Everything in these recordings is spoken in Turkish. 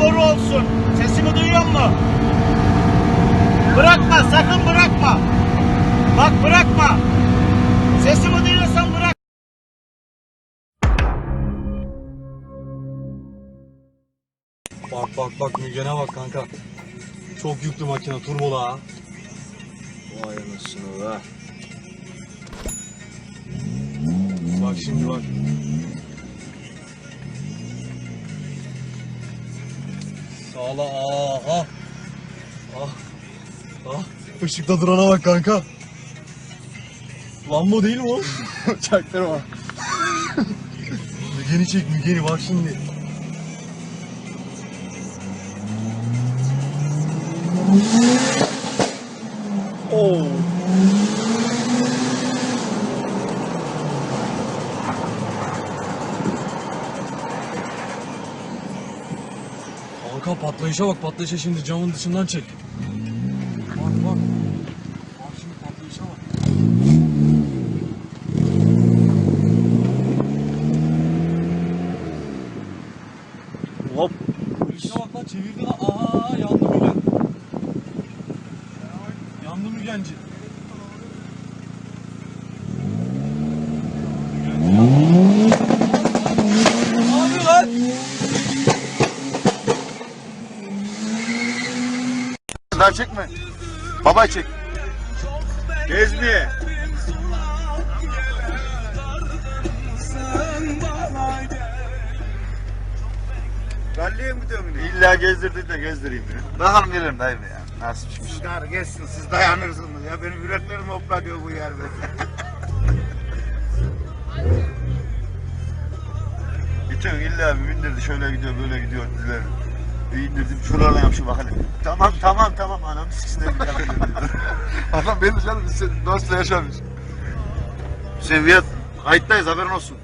boru olsun. Sesimi duyuyor musun? Bırakma sakın bırakma. Bak bırakma. Sesimi duyuyorsan bırak. Bak bak bak Mügen'e bak kanka. Çok yüklü makine turbolu ha. Vay anasını be. Bak şimdi bak. Sağla aha. Ah. Ah. Işıkta durana bak kanka. Lambo değil mi o? Çaktırma. Mügen'i çek Mügen'i bak şimdi. Oo. Patlayışa bak patlayışa şimdi camın dışından çek. Bak bak. Bak şimdi patlayışa bak. Hop. İşte bak lan çevirdi lan. Aha yandı Mügen. Yandı Mügenci. Ne yapıyor lan? Daha çekme. Baba çek. Gezmeye. Ralliye mi diyorsun? İlla gezdirdi de gezdireyim ya. Bakalım gelirim dayı ya. Nasıl bir şey. Dar geçsin siz dayanırsınız ya. Benim yüreklerim hoplanıyor bu yerde. Bütün illa bir bindirdi şöyle gidiyor böyle gidiyor diziler. Bir indirdim şuralardan yapışım bak hele. Tamam tamam tamam anam sikisine gidiyor. Adam benim canım sen dostla yaşamış. Viyat kayıttayız haberin olsun.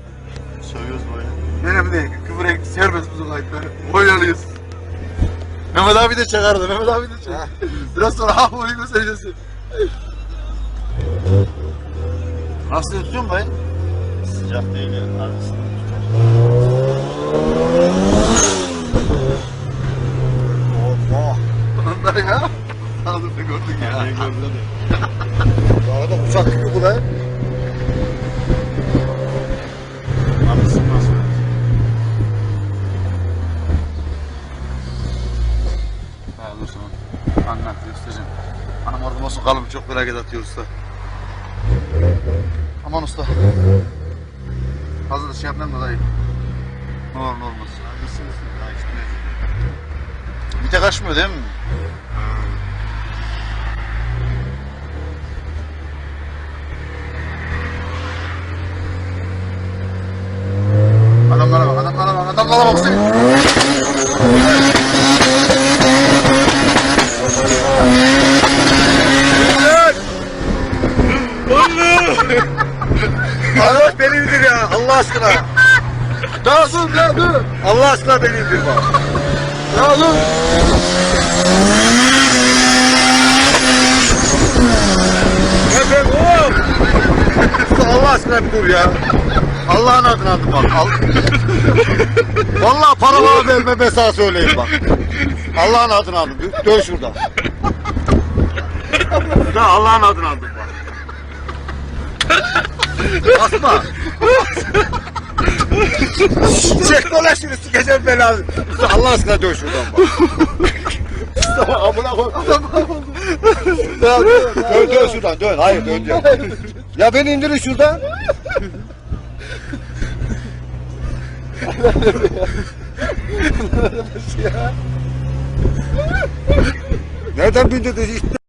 Söylüyoruz böyle. Benim de küfür serbest bizim kayıtları. Oynanıyoruz. Mehmet abi de çakardı. Mehmet abi de çakar. Biraz sonra ha oyun göstereceğiz. Nasıl tutuyorsun dayı? Sıcak değil ya. Harbisi. Ya. Aldım da gördün ya. Ne gördün Daha da uçak gibi bu sana. Anlat göstereceğim. Anam orada olsun kalın çok merak atıyor usta. Aman usta. Fazla da şey yapmayayım da dayı. Ne olur ne olmaz. Haklısınız. Daha işte. Bir tek açmıyor değil mi? Adamlara bak, adamlara bak, adamlara bak sen. Allah beni indir ya, Allah aşkına. Daha daha dur. Allah aşkına beni indir bak. Ya ben oğlum. Allah aşkına bir dur ya. Allah'ın adına adım bak. Al. Vallahi para bana verme ben sana söyleyeyim bak. Allah'ın adına adım. Dön şuradan. Da Allah'ın adına adım bak. Basma. Çek dola şunu sikeceğim belanı. Allah aşkına dön şuradan bak. Amına koy. Dön, dön, dön şuradan dön. Hayır dön dön. Ya beni indirin şuradan. Nereden bindirdin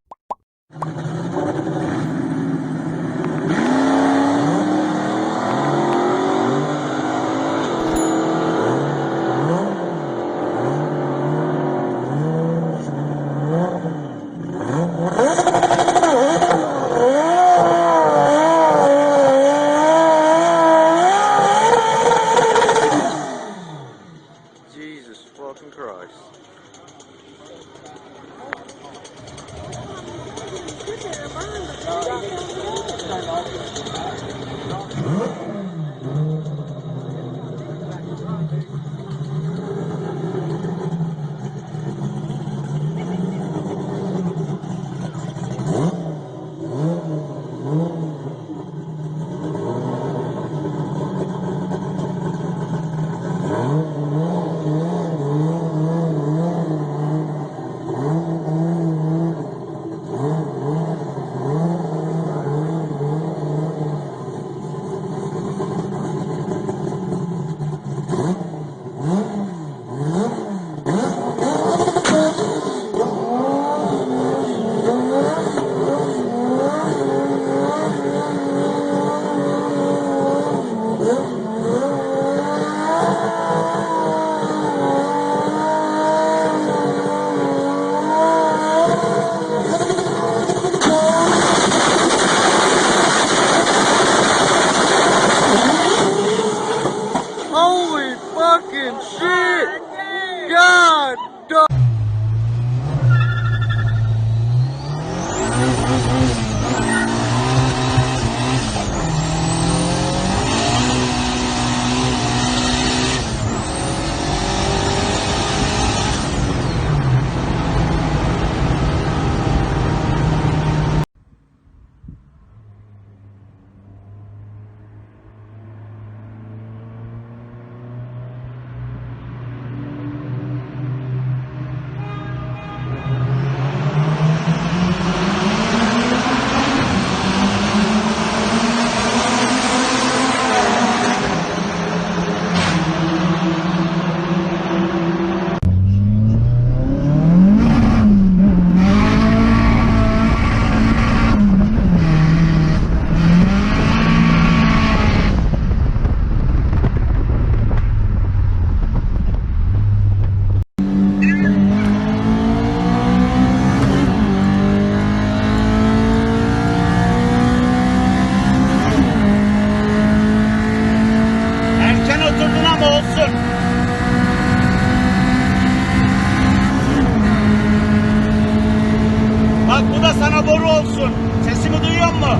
Musun?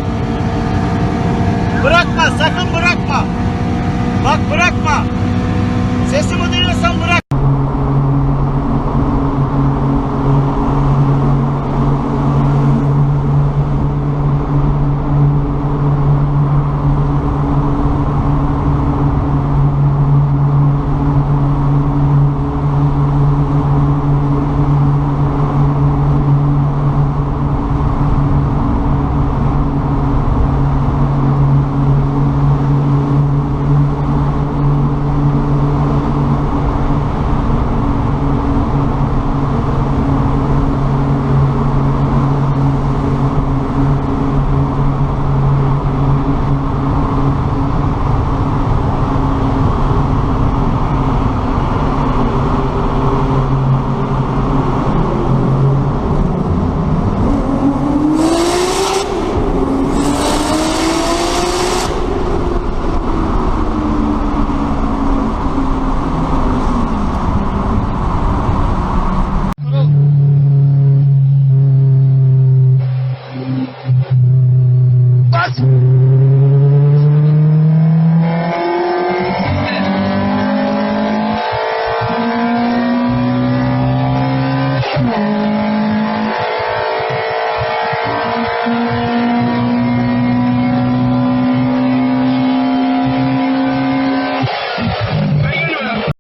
Bırakma sakın bırakma. Bak bırakma. Sesimi duyuyorsan bırak.